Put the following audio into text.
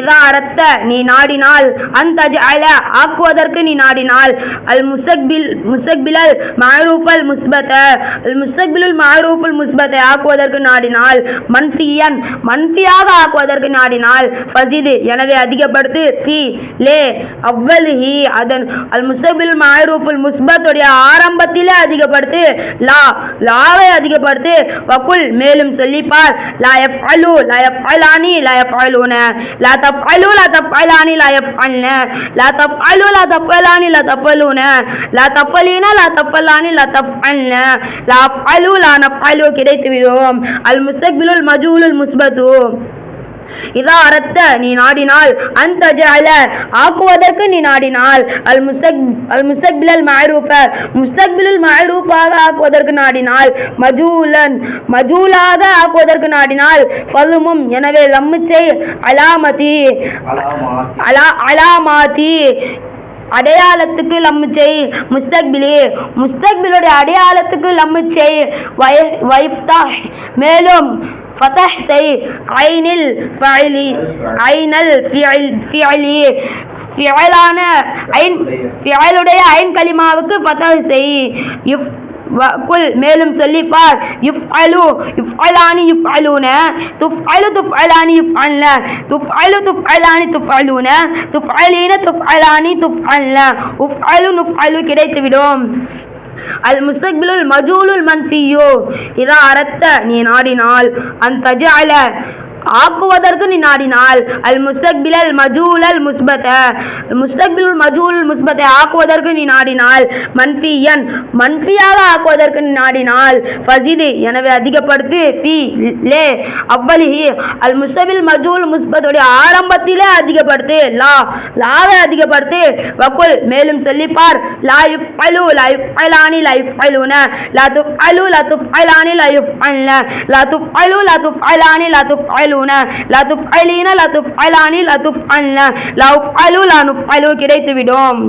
இதா அரத்த நீ நாடினால் அந்த அல ஆக்குவதற்கு நீ நாடினால். அல் முஸ்தக்பில் முஸ்தக்பிலல் மாரூஃபல் முஸ்பத அல் முஸ்தக்பிலுல் மாரூஃபுல் முஸ்பத்தை ஆக்குவதற்கு நாடினால். மன்ஃபியன் மன்ஃபியாக ஆக்குவதற்கு நாடினால். ஃபசிது எனவே அதிகப்படுத்து ஃபி லே அவ்வலிஹி அதன் அல் முஸ்தக்பில் மாரூஃபுல் முஸ்பத்துடைய ஆரம்பத்திலே அதிகப்படுத்து லா லாவை அதிகப்படுத்து. வக்குல் மேலும் சொல்லிப்பார் லா யஃப்அலு லா யஃப்அலானி லா யஃப்அலூன லா தஃப்அலு லா தஃப்அலானி லா யஃப்அல்ன லா தஃப்அலு லா தஃப்அலானி லா தஃப்அலூன லா தஃப்அலீன லா தஃப்அலானி லா தஃப்அல்ன லா அஃப்அலு லா நஃப்அலு கிடைத்துவிடும். அல் முஸ்தக்பிலுல் மஜூலுல் முஸ்பத்து இதா அரத்த நீ நாடினால் அந்த ஜஅல ஆக்குவதற்கு நீ நாடினால். அல் முஸ்தக் அல் முஸ்தக்பிலல் மஅரூஃப முஸ்தக்பிலுல் மஅரூஃபாக ஆக்குவதற்கு நாடினால். மஜூலன் மஜூலாக ஆக்குவதற்கு நாடினால். ஃபலுமும் எனவே லம்முச்சை அலாமதி. அலா அலாமாத்தி அடையாளத்துக்கு லம்முச்சை முஸ்தக்பிலி. முஸ்தக்பிலுடைய அடையாளத்துக்கு லம்முச்சை. வய வைஃப்தா மேலும் ஃபதஹ் செய் ஐனில் ஃபைலி ஐனல் ஃபியல் ஃபியலி ஃபியலான ஐன் ஃபியலுடைய ஐன் கலிமாவுக்கு ஃபதஹ் செய் இஃப் குல் மேலும் சொல்லிப்பார் இஃப் அலு இஃப் அலானி இஃப் அலூன துஃப் அலு துஃப் அலானி இஃப் அல்ல துஃப் அலு துஃப் அலானி துஃப் துஃப் அலீன துஃப் அலானி துஃப் உஃப் அலு நுஃப் அலு கிடைத்துவிடும். அல் முஸ்தக்பிலுல் மஜூலுல் மன்ஃபியோ இதா அரத்த நீ நாடினால் அந்த அல ஆக்குவதற்கு நீ நாடினால் அல் முஸ்தக்பில் அல் மஜூல் அல் முஸ்பத. முஸ்தக்பில் மஜூல் முஸ்பத்தை ஆக்குவதற்கு நீ நாடினால் மன்ஃபியன். மன்ஃபியாக ஆக்குவதற்கு நீ நாடினால் ஃபசிது எனவே அதிகப்படுத்து. ஃபி. லே. அவ்வலிஹி. அல் முஸ்தபில் மஜூல் முஸ்பத்துடைய ஆரம்பத்திலே அதிகப்படுத்து. லா. லாவை அதிகப்படுத்து. வக்குல் மேலும் சொல்லிப்பார். லா யுஃப் அலு லா அலானி லா யுஃப் அலுன லா துஃப் அலு லா துஃப் அலானி லா யுஃப் அல்ன லா துஃப் அலு லா துஃப் அலானி லா துஃப் அலுன லா துஃப் அலீன லா துஃப் அலானி லா துஃப் அல்ன லா உஃப் அலு லா நுஃப் அலு கிடைத்துவிடும்.